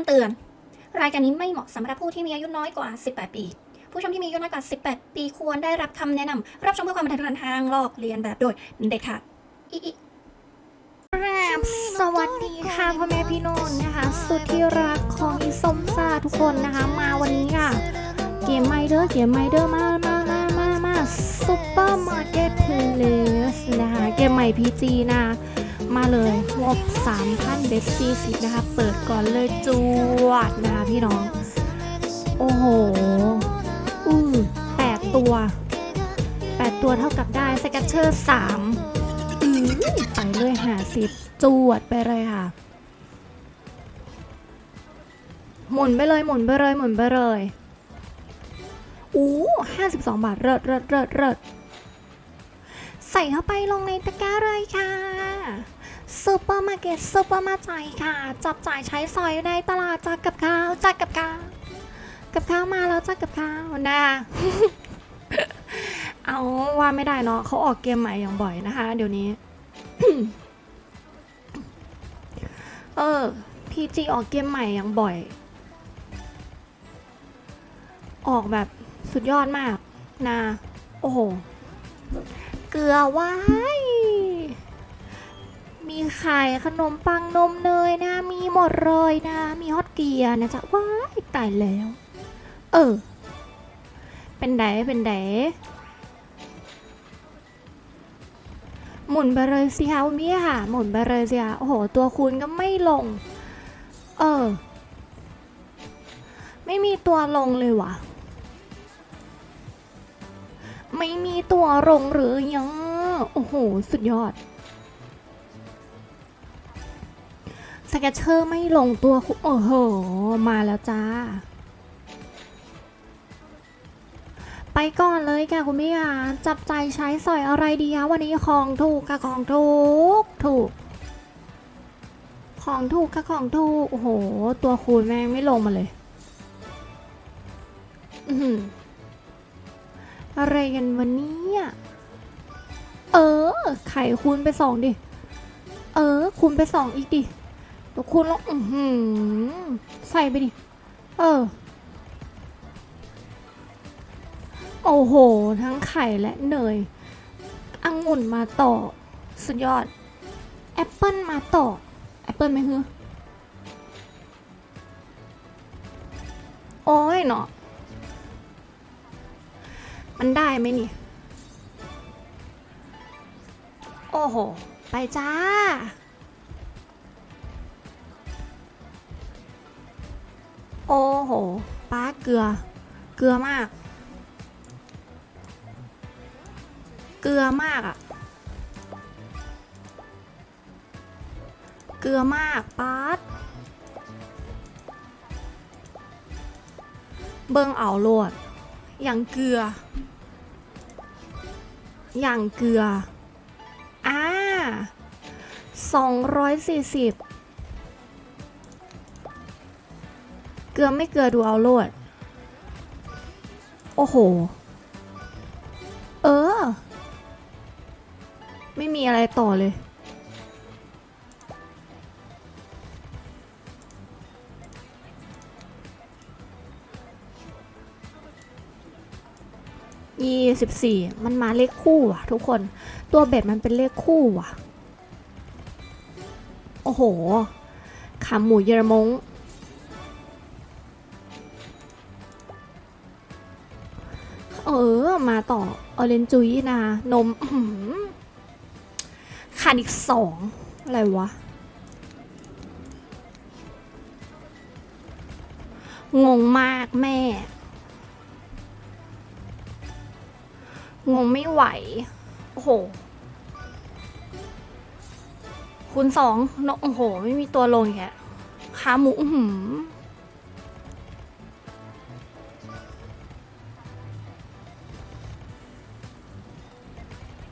ำเตือน รายการนี้ไม่เหมาะสำหรับผู้ที่มีอายุน้อยกว่า 18 ปี ผู้ชมที่มีอายุน้อยกว่า 18 ปีควรได้รับคำแนะนำรับชมเพื่อความบันเทิงทางลอกเลียนแบบโดยเด็ดขาดอิอิครับสวัสดีค่ะพ่อแม่พี่น้องนะคะ สุดที่รักของอีส้มซาทุกคนนะคะ มาวันนี้ค่ะ เกมไมเดอร์เกมไมเดอร์มามามามามาซุปเปอร์มาร์เก็ตเพลสนะคะ เกมใหม่พีจีนะ มาเลยงบ3,000เบสซีสินะคะ เปิดก่อนเลยจวดนะคะพี่น้อง โอ้โห อือแปดตัว แปดตัวเท่ากับได้สแกตเชอร์สามอืมไปเลยหาสิบจวดไปเลยค่ะ หมุนไปเลยหมุนไปเลยหมุนไปเลยอู้ห้าสิบสองบาทเริดเริดเริดเริดใส่เข้าไปลงในตะกร้าเลยค่ะ ซูเปอร์มาร์เก็ตซูเปอร์มาร์จ่ายค่ะ จับจ่ายใช้สอยในตลาดจากกับข้าวจากกับข้าวกับข้าวมาแล้วจากกับข้าวนะเอาว่าไม่ได้เนาะเขาออกเกมใหม่อย่างบ่อยนะคะ เดี๋ยวนี้ เออพีจีออกเกมใหม่อย่างบ่อย ออกแบบสุดยอดมากนะโอ้โห เกลือไว้ มีไข่ขนมปังนมเนยนะ มีหมดเลยนะ มีฮอตเกียร์นะจ๊ะว้ายตายแล้ว เออ เป็นไดเป็นไดหมุนไปเลยสิคะคุณพี่ค่ะ หมุนไปเลยสิคะโอ้โห ตัวคูณก็ไม่ลง เออ ไม่มีตัวลงเลยวะไม่มีตัวลงหรือยัง โอ้โห สุดยอด สเก็ตเชอร์ไม่ลงตัวโอ้โห มาแล้วจ้า ไปก่อนเลยค่ะคุณพี่ค่ะจับใจใช้สอยอะไรดีคะวันนี้ของถูกค่ะของถูกถูก ของถูกค่ะของถูก โอ้โห ตัวคูณแม่งไม่ลงมาเลยอือหือะไรกันวันนี้อะเออ ไข่คูณไปสองดิ เออ คูณไปสองอีกดิ ตัวคูณลอือหือใส่ไปดิ เออ โอ้โห ทั้งไข่และเนยองุ่นมาต่อ สุดยอด แอปเปิลมาต่อ แอปเปิลไหมฮือโอ้ยเนาะมันได้ไหมนี่ โอ้โห ไปจ้า โอ้โหป้าเกลือ เกลือมาก เกลือมากอะเกลือมากป๊าเบิ่งเอาโลด อย่างเกลือ อย่างเกลือ อ่าสองร้อยสี่สิบ เกลือไม่เกลือดูเอาโลด โอ้โห เออ ไม่มีอะไรต่อเลย ยี่สิบสี่มันมาเลขคู่ว่ะ ทุกคน ตัวเบ็ดมันเป็นเลขคู่ว่ะ โอ้โหขาหมูเยอรมง เออ มาต่อออเรนจุยนะ นมขาดอีกสอง อะไรวะ งงมากแม่ งงไม่ไหว โอ้โหคูณสองโอ้โห ไม่มีตัวลงแค่ขาหมู อื้อหือ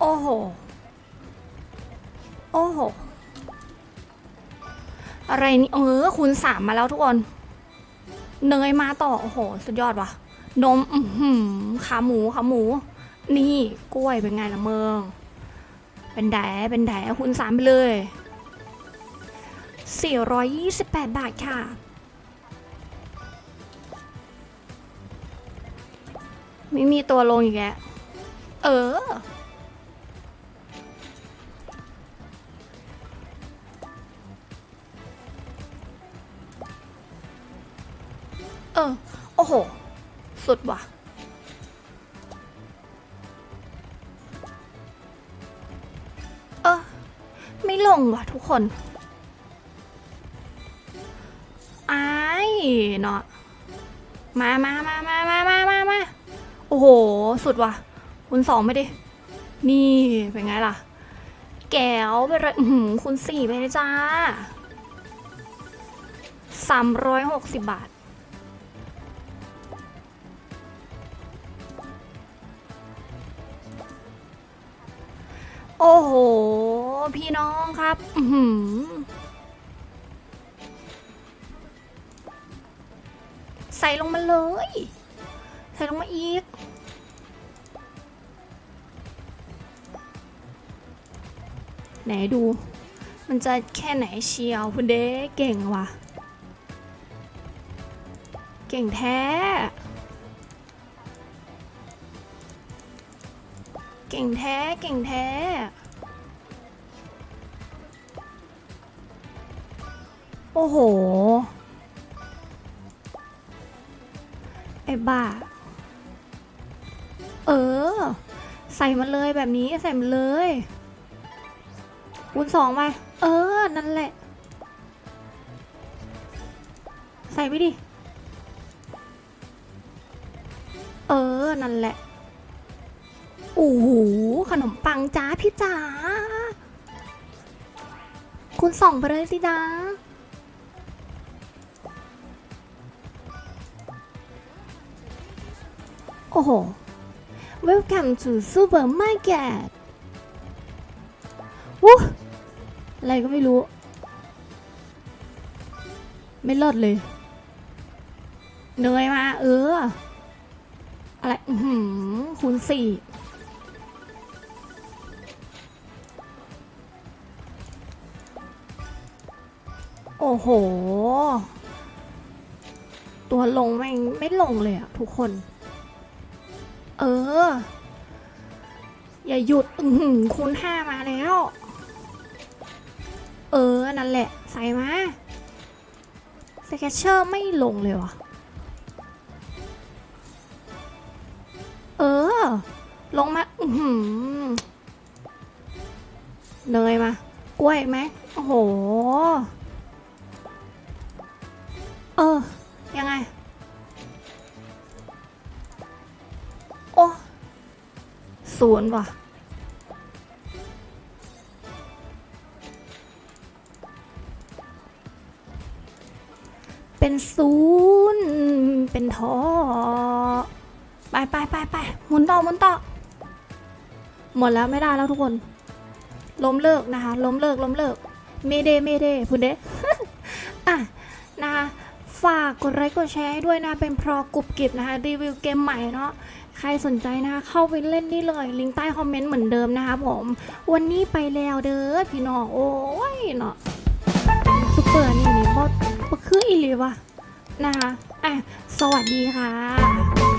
โอ้โห โอ้โห อะไรนี่ เออคูณสามมาแล้วทุกคน เนยมาต่อ โอ้โห สุดยอดว่ะ นม อืมขาหมูขาหมู นี่กล้วยเป็นไงละเมือง เป็นแดเป็นแดคูณสามไปเลย 428 บาทค่ะไม่มีตัวลงอีกแล้วเออ เออ โอ้โห สุดว่ะ เออ ไม่ลงว่ะทุกคนไอ้ายเนาะมามามามามามามามาโอ้โห สุดว่ะ คุณสองไม่ดิ นี่เป็นไงล่ะ แก้วไปเลยคุณสี่ไปเลยจ้าสามร้อยหกสิบบาท โอ้โห พี่น้องครับอือหือใส่ลงมาเลย ใส่ลงมาอีก ไหนดู มันจะแค่ไหนเชียวคุณเด้เก่งว่ะ เก่งแท้ เก่งแท้เก่งแท้ โอ้โห ไอ้บ้า เออ ใส่มันเลยแบบนี้ใส่มันเลยคูณสองไป เออ นั่นแหละ ใส่ไปดิ เออ นั่นแหละ โอ้โหขนมปังจ้าพี่จ๋าคุณส่องไปเลยสิจ้าโอ้โห Welcome to supermarket วู้อะไรก็ไม่รู้ ไม่เลิศเลยเนยมา เออ อะไร อือหือคูณสี่ โอ้โห ตัวลงไม่ไม่ลงเลยอะทุกคน เออ อย่าหยุดอือหือคูณห้ามาแล้ว เออ นั่นแหละ ใส่มาสเก็ตเชอร์ไม่ลงเลยวะเออ ลงมา อือหือเนยมา กล้วยไหมโอ้โห เออ ยังไง โอ้ศูนย์ว่ะ เป็นศูนย์เป็นทอไปไปไปไปหมุนต่อหมุนต่อ หมดแล้วไม่ได้แล้วทุกคน ล้มเลิกนะคะ ล้มเลิกล้มเลิก เมเดเมเดพูดเด้อะนะคะ ฝากกดไลค์กดแชร์ให้ด้วยนะ เป็นเพรอกรุบกริบนะคะ รีวิวเกมใหม่เนาะใครสนใจนะคะ เข้าไปเล่นได้เลย ลิงก์ใต้คอมเมนต์เหมือนเดิมนะคะผม วันนี้ไปแล้วเด้อพี่น้องโอ้ยเนาะซุปเปอร์นี่นี่บอสคืออีหลีวะนะคะอะสวัสดีค่ะ